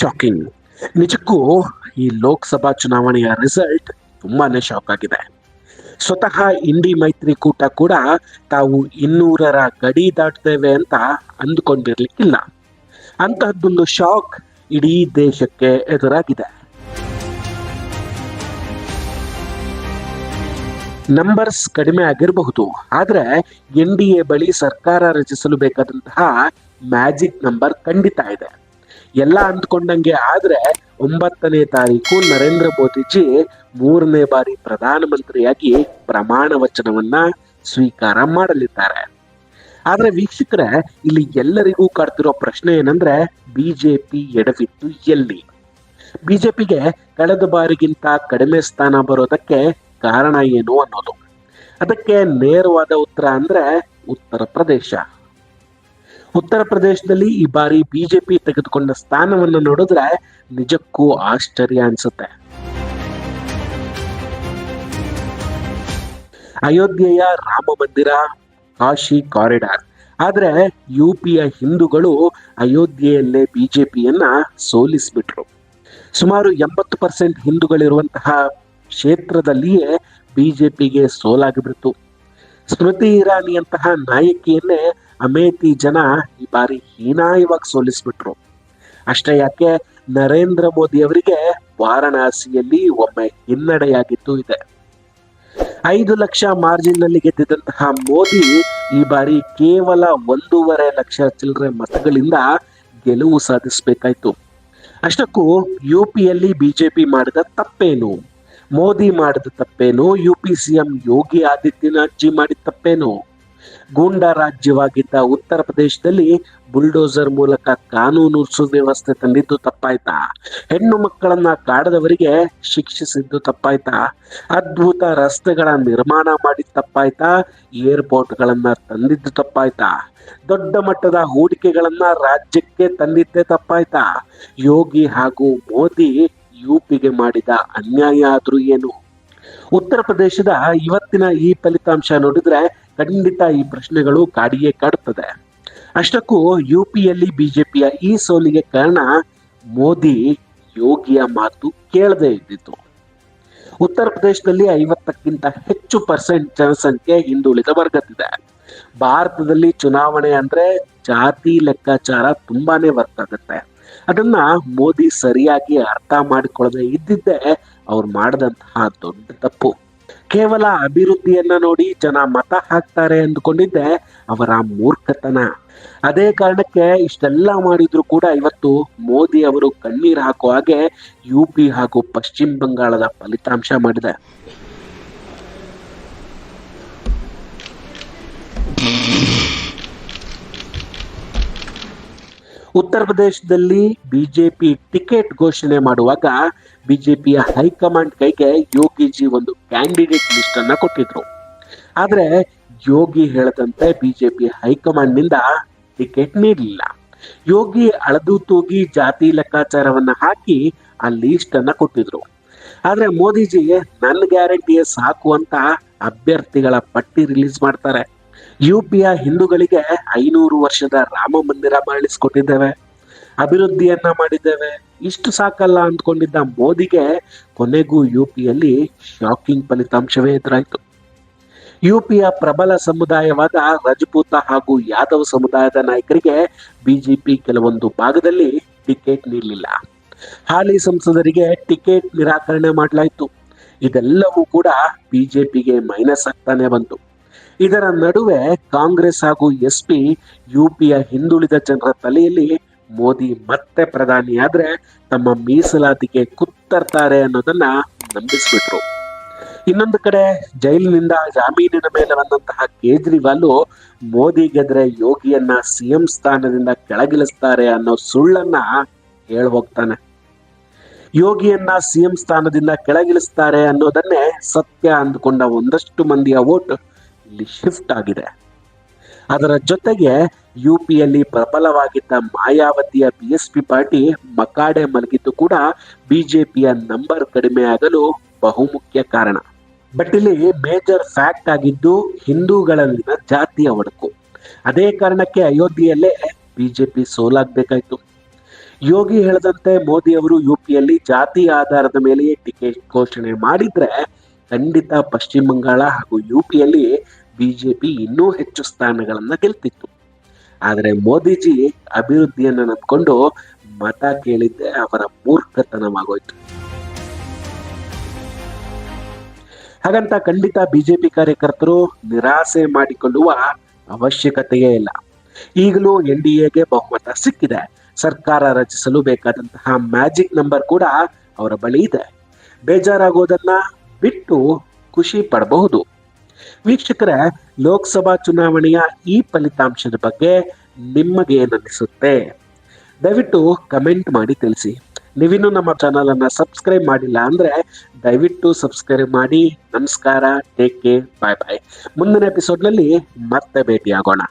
Shocking ನಿಜಕ್ಕೂ ಈ ಲೋಕಸಭಾ ಚುನಾವಣೆಯ ರಿಸಲ್ಟ್ ತುಂಬಾನೇ ಶಾಕ್ ಆಗಿದೆ. ಸ್ವತಃ ಇಂಡಿ ಮೈತ್ರಿಕೂಟ ಕೂಡ ತಾವು ಇನ್ನೂರರ ಗಡಿ ದಾಟ್ತೇವೆ ಅಂತ ಅಂದುಕೊಂಡಿರ್ಲಿಕ್ಕಿಲ್ಲ. ಅಂತಹದ್ದೊಂದು ಶಾಕ್ ಇಡೀ ದೇಶಕ್ಕೆ ಎದುರಾಗಿದೆ. ನಂಬರ್ಸ್ ಕಡಿಮೆ ಆಗಿರಬಹುದು, ಆದ್ರೆ ಎನ್ ಡಿ ಎ ಬಳಿ ಸರ್ಕಾರ ರಚಿಸಲು ಬೇಕಾದಂತಹ ಮ್ಯಾಜಿಕ್ ನಂಬರ್ ಖಂಡಿತ ಇದೆ. ಎಲ್ಲ ಅಂದ್ಕೊಂಡಂಗೆ ಆದ್ರೆ ಒಂಬತ್ತನೇ ತಾರೀಕು ನರೇಂದ್ರ ಮೋದಿಜಿ ಮೂರನೇ ಬಾರಿ ಪ್ರಧಾನಮಂತ್ರಿಯಾಗಿ ಪ್ರಮಾಣ ವಚನವನ್ನ ಸ್ವೀಕಾರ ಮಾಡಲಿದ್ದಾರೆ. ಆದ್ರೆ ವೀಕ್ಷಕರೇ, ಇಲ್ಲಿ ಎಲ್ಲರಿಗೂ ಕಾಡ್ತಿರೋ ಪ್ರಶ್ನೆ ಏನಂದ್ರೆ ಬಿಜೆಪಿ ಎಡವಿತ್ತು ಎಲ್ಲಿ? ಬಿಜೆಪಿಗೆ ಕಳೆದ ಬಾರಿಗಿಂತ ಕಡಿಮೆ ಸ್ಥಾನ ಬರೋದಕ್ಕೆ ಕಾರಣ ಏನು ಅನ್ನೋದು. ಅದಕ್ಕೆ ನೇರವಾದ ಉತ್ತರ ಅಂದ್ರೆ ಉತ್ತರ ಪ್ರದೇಶ. ಉತ್ತರ ಪ್ರದೇಶದಲ್ಲಿ ಈ ಬಾರಿ ಬಿಜೆಪಿ ತೆಗೆದುಕೊಂಡ ಸ್ಥಾನವನ್ನು ನೋಡಿದ್ರೆ ನಿಜಕ್ಕೂ ಆಶ್ಚರ್ಯ ಅನಿಸುತ್ತೆ. ಅಯೋಧ್ಯೆಯ ರಾಮ ಮಂದಿರ, ಕಾಶಿ ಕಾರಿಡಾರ್. ಆದ್ರೆ ಯು ಪಿಯ ಹಿಂದೂಗಳು ಅಯೋಧ್ಯೆಯಲ್ಲೇ ಬಿಜೆಪಿಯನ್ನ ಸೋಲಿಸ್ಬಿಟ್ರು. ಸುಮಾರು ಎಂಬತ್ತು ಪರ್ಸೆಂಟ್ ಹಿಂದೂಗಳಿರುವಂತಹ ಕ್ಷೇತ್ರದಲ್ಲಿಯೇ ಬಿಜೆಪಿಗೆ ಸೋಲಾಗಿಬಿಡ್ತು ಸ್ಮೃತಿ ಇರಾನಿಯಂತಹ ನಾಯಕಿಯನ್ನೇ ಅಮೇತಿ ಜನ ಈ ಬಾರಿ ಹೀನಾಯವಾಗಿ ಸೋಲಿಸ್ಬಿಟ್ರು. ಅಷ್ಟೇ ಯಾಕೆ, ನರೇಂದ್ರ ಮೋದಿ ಅವರಿಗೆ ವಾರಣಾಸಿಯಲ್ಲಿ ಒಮ್ಮೆ ಹಿನ್ನಡೆಯಾಗಿದ್ದು ಇದೆ. ಐದು ಲಕ್ಷ ಮಾರ್ಜಿನ್ನಲ್ಲಿ ಗೆದ್ದಿದ್ದಂತಹ ಮೋದಿ ಈ ಬಾರಿ ಕೇವಲ ಒಂದೂವರೆ ಲಕ್ಷ ಚಿಲ್ಲರೆ ಮತಗಳಿಂದ ಗೆಲುವು ಸಾಧಿಸಬೇಕಾಯ್ತು. ಅಷ್ಟಕ್ಕೂ ಯುಪಿಯಲ್ಲಿ ಬಿಜೆಪಿ ಮಾಡಿದ ತಪ್ಪೇನು? ಮೋದಿ ಮಾಡಿದ ತಪ್ಪೇನು? U P CM Yogi Adityanath ji ಮಾಡಿದ ತಪ್ಪೇನು? ಗೂಂಡಾ ರಾಜ್ಯವಾಗಿದ್ದ ಉತ್ತರ ಪ್ರದೇಶದಲ್ಲಿ ಬುಲ್ಡೋಸರ್ ಮೂಲಕ ಕಾನೂನು ಸುವ್ಯವಸ್ಥೆ ತಂದಿದ್ದು ತಪ್ಪಾಯ್ತಾ? ಹೆಣ್ಣು ಮಕ್ಕಳನ್ನ ಕಾಡದವರಿಗೆ ಶಿಕ್ಷಿಸಿದ್ದು ತಪ್ಪಾಯ್ತಾ? ಅದ್ಭುತ ರಸ್ತೆಗಳ ನಿರ್ಮಾಣ ಮಾಡಿದ ತಪ್ಪಾಯ್ತಾ? ಏರ್ಪೋರ್ಟ್ ಗಳನ್ನ ತಂದಿದ್ದು ತಪ್ಪಾಯ್ತಾ? ದೊಡ್ಡ ಮಟ್ಟದ ಹೂಡಿಕೆಗಳನ್ನ ರಾಜ್ಯಕ್ಕೆ ತಂದಿದ್ದೇ ತಪ್ಪಾಯ್ತಾ? ಯೋಗಿ ಹಾಗೂ ಮೋದಿ ಯುಪಿಗೆ ಮಾಡಿದ ಅನ್ಯಾಯ ಆದ್ರೂ ಏನು? ಉತ್ತರ ಪ್ರದೇಶದ ಇವತ್ತಿನ ಈ ಫಲಿತಾಂಶ ನೋಡಿದ್ರೆ ಖಂಡಿತ ಈ ಪ್ರಶ್ನೆಗಳು ಕಾಡಿಯೇ ಕಾಡುತ್ತದೆ. ಅಷ್ಟಕ್ಕೂ ಯು ಪಿಯಲ್ಲಿ ಬಿಜೆಪಿಯ ಈ ಸೋಲಿಗೆ ಕಾರಣ ಮೋದಿ ಯೋಗಿಯ ಮಾತು ಕೇಳದೇ ಇದ್ದಿತು ಉತ್ತರ ಪ್ರದೇಶದಲ್ಲಿ ಐವತ್ತಕ್ಕಿಂತ ಹೆಚ್ಚು ಪರ್ಸೆಂಟ್ ಜನಸಂಖ್ಯೆ ಹಿಂದುಳಿದ ವರ್ಗದಿದೆ ಭಾರತದಲ್ಲಿ ಚುನಾವಣೆ ಅಂದ್ರೆ ಜಾತಿ ಲೆಕ್ಕಾಚಾರ ತುಂಬಾನೇ ವರ್ಕ್ ಆಗುತ್ತೆ. ಅದನ್ನ ಮೋದಿ ಸರಿಯಾಗಿ ಅರ್ಥ ಮಾಡಿಕೊಳ್ಳದೆ ಇದ್ದಿದ್ದೆ ಅವ್ರು ಮಾಡಿದಂತಹ ದೊಡ್ಡ ತಪ್ಪು. ಕೇವಲ ಅಭಿವೃದ್ಧಿಯನ್ನ ನೋಡಿ ಜನ ಮತ ಹಾಕ್ತಾರೆ ಅಂದ್ಕೊಂಡಿದ್ದೆ ಅವರ ಮೂರ್ಖತನ. ಅದೇ ಕಾರಣಕ್ಕೆ ಇಷ್ಟೆಲ್ಲ ಮಾಡಿದ್ರು ಕೂಡ ಇವತ್ತು ಮೋದಿ ಅವರು ಕಣ್ಣೀರ್ ಹಾಕೋ ಹಾಗೆ ಯು ಪಿ ಹಾಗೂ ಪಶ್ಚಿಮ ಬಂಗಾಳದ ಫಲಿತಾಂಶ ಮಾಡಿದೆ. ಉತ್ತರ ಪ್ರದೇಶದಲ್ಲಿ ಬಿಜೆಪಿ ಟಿಕೆಟ್ ಘೋಷಣೆ ಮಾಡುವಾಗ ಬಿಜೆಪಿಯ ಹೈಕಮಾಂಡ್ ಕೈಗೆ ಯೋಗಿಜಿ ಒಂದು ಕ್ಯಾಂಡಿಡೇಟ್ ಲಿಸ್ಟ್ ಅನ್ನ ಕೊಟ್ಟಿದ್ರು. ಆದ್ರೆ ಯೋಗಿ ಹೇಳದಂತೆ ಬಿಜೆಪಿ ಹೈಕಮಾಂಡ್ನಿಂದ ಟಿಕೆಟ್ ನೀಡಲಿಲ್ಲ. ಯೋಗಿ ಅಳದು ತೂಗಿ ಜಾತಿ ಲೆಕ್ಕಾಚಾರವನ್ನ ಹಾಕಿ ಆ ಲಿಸ್ಟ್ ಅನ್ನ ಕೊಟ್ಟಿದ್ರು. ಆದ್ರೆ ಮೋದಿಜಿ ನನ್ನ ಗ್ಯಾರಂಟಿಯೇ ಸಾಕು ಅಂತ ಅಭ್ಯರ್ಥಿಗಳ ಪಟ್ಟಿ ರಿಲೀಸ್ ಮಾಡ್ತಾರೆ. ಯು ಪಿಯ ಹಿಂದೂಗಳಿಗೆ ಐನೂರು ವರ್ಷದ ರಾಮ ಮಂದಿರ ಮಾಡಿಸ್ಕೊಟ್ಟಿದ್ದೇವೆ. ಅಭಿವೃದ್ಧಿಯನ್ನ ಮಾಡಿದ್ದೇವೆ. ಇಷ್ಟು ಸಾಕಲ್ಲ ಅಂದ್ಕೊಂಡಿದ್ದ ಮೋದಿಗೆ ಕೊನೆಗೂ ಯುಪಿಯಲ್ಲಿ ಶಾಕಿಂಗ್ ಫಲಿತಾಂಶವೇ ಎದುರಾಯಿತು. ಯುಪಿಯ ಪ್ರಬಲ ಸಮುದಾಯವಾದ ರಜಪೂತ ಹಾಗೂ ಯಾದವ್ ಸಮುದಾಯದ ನಾಯಕರಿಗೆ ಬಿಜೆಪಿ ಕೆಲವೊಂದು ಭಾಗದಲ್ಲಿ ಟಿಕೆಟ್ ನೀಡಲಿಲ್ಲ. ಹಾಲಿ ಸಂಸದರಿಗೆ ಟಿಕೆಟ್ ನಿರಾಕರಣೆ ಮಾಡಲಾಯಿತು. ಇದೆಲ್ಲವೂ ಕೂಡ ಬಿಜೆಪಿಗೆ ಮೈನಸ್ ಆಗ್ತಾನೆ ಬಂತು. ಇದರ ನಡುವೆ ಕಾಂಗ್ರೆಸ್ ಹಾಗೂ ಎಸ್ ಪಿ ಯುಪಿಯ ಹಿಂದುಳಿದ ಜನರ ತಲೆಯಲ್ಲಿ ಮೋದಿ ಮತ್ತೆ ಪ್ರಧಾನಿಯಾದ್ರೆ ತಮ್ಮ ಮೀಸಲಾತಿಗೆ ಕುತ್ತರ್ತಾರೆ ಅನ್ನೋದನ್ನ ನಂಬಿಸ್ಬಿಟ್ರು. ಇನ್ನೊಂದು ಕಡೆ ಜೈಲಿನಿಂದ ಜಾಮೀನಿನ ಮೇಲೆ ಬಂದಂತಹ ಕೇಜ್ರಿವಾಲ್ ಮೋದಿ ಗೆದ್ರೆ ಯೋಗಿಯನ್ನ ಸಿಎಂ ಸ್ಥಾನದಿಂದ ಕೆಳಗಿಳಿಸ್ತಾರೆ ಅನ್ನೋ ಸುಳ್ಳನ್ನ ಹೇಳ ಹೋಗ್ತಾನೆ. ಯೋಗಿಯನ್ನ ಸಿಎಂ ಸ್ಥಾನದಿಂದ ಕೆಳಗಿಳಿಸ್ತಾರೆ ಅನ್ನೋದನ್ನೇ ಸತ್ಯ ಅಂದುಕೊಂಡ ಒಂದಷ್ಟು ಮಂದಿಯ ವೋಟ್ ಇಲ್ಲಿ ಶಿಫ್ಟ್ ಆಗಿದೆ. ಅದರ ಜೊತೆಗೆ ಯು ಪಿಯಲ್ಲಿ ಪ್ರಬಲವಾಗಿದ್ದ ಮಾಯಾವತಿಯ ಬಿ ಎಸ್ ಪಿ ಪಾರ್ಟಿ ಮಕಾಡೆ ಮಲಗಿದ್ದು ಕೂಡ ಬಿಜೆಪಿಯ ನಂಬರ್ ಕಡಿಮೆ ಆಗಲು ಬಹುಮುಖ್ಯ ಕಾರಣ. ಬಟ್ ಇಲ್ಲಿ ಮೇಜರ್ ಫ್ಯಾಕ್ಟ್ ಆಗಿದ್ದು ಹಿಂದೂಗಳಲ್ಲಿನ ಜಾತಿಯ ಒಡಕು. ಅದೇ ಕಾರಣಕ್ಕೆ ಅಯೋಧ್ಯೆಯಲ್ಲೇ ಬಿಜೆಪಿ ಸೋಲಾಗಬೇಕಾಯ್ತು. ಯೋಗಿ ಹೇಳದಂತೆ ಮೋದಿ ಅವರು ಯುಪಿಯಲ್ಲಿ ಜಾತಿ ಆಧಾರದ ಮೇಲೆಯೇ ಟಿಕೆಟ್ ಘೋಷಣೆ ಮಾಡಿದ್ರೆ ಖಂಡಿತ ಪಶ್ಚಿಮ ಬಂಗಾಳ ಹಾಗೂ ಯುಪಿಯಲ್ಲಿ ಬಿಜೆಪಿ ಇನ್ನೂ ಹೆಚ್ಚು ಸ್ಥಾನಗಳನ್ನ ಗೆಲ್ತಿತ್ತು. ಆದರೆ ಮೋದಿಜಿ ಅಭಿವೃದ್ಧಿಯನ್ನ ನಂಬಿಕೊಂಡು ಮತ ಕೇಳಿದ್ದೆ ಅವರ ಮೂರ್ಖತನವಾಗೋಯ್ತು. ಹಾಗಂತ ಖಂಡಿತ ಬಿಜೆಪಿ ಕಾರ್ಯಕರ್ತರು ನಿರಾಸೆ ಮಾಡಿಕೊಳ್ಳುವ ಅವಶ್ಯಕತೆಯೇ ಇಲ್ಲ. ಈಗಲೂ ಎನ್ ಡಿ ಎಗೆ ಬಹುಮತ ಸಿಕ್ಕಿದೆ. ಸರ್ಕಾರ ರಚಿಸಲು ಬೇಕಾದಂತಹ ಮ್ಯಾಜಿಕ್ ನಂಬರ್ ಕೂಡ ಅವರ ಬಳಿ ಇದೆ. ಬೇಜಾರಾಗೋದನ್ನ ಬಿಟ್ಟು ಖುಷಿ ಪಡಬಹುದು. ವೀಕ್ಷಕರ, ಲೋಕಸಭಾ ಚುನಾವಣೆಯ ಈ ಫಲಿತಾಂಶದ ಬಗ್ಗೆ ನಿಮಗೆ ಏನನ್ನಿಸುತ್ತೆ ದಯವಿಟ್ಟು ಕಮೆಂಟ್ ಮಾಡಿ ತಿಳಿಸಿ. ನೀವಿನ್ನೂ ನಮ್ಮ ಚಾನಲ್ ಅನ್ನ ಸಬ್ಸ್ಕ್ರೈಬ್ ಮಾಡಿಲ್ಲ ಅಂದ್ರೆ ದಯವಿಟ್ಟು ಸಬ್ಸ್ಕ್ರೈಬ್ ಮಾಡಿ. ನಮಸ್ಕಾರ ಟೇಕ್ ಕೇರ್ ಬಾಯ್ ಬಾಯ್ ಮುಂದಿನ ಎಪಿಸೋಡ್ನಲ್ಲಿ ಮತ್ತೆ ಭೇಟಿಯಾಗೋಣ.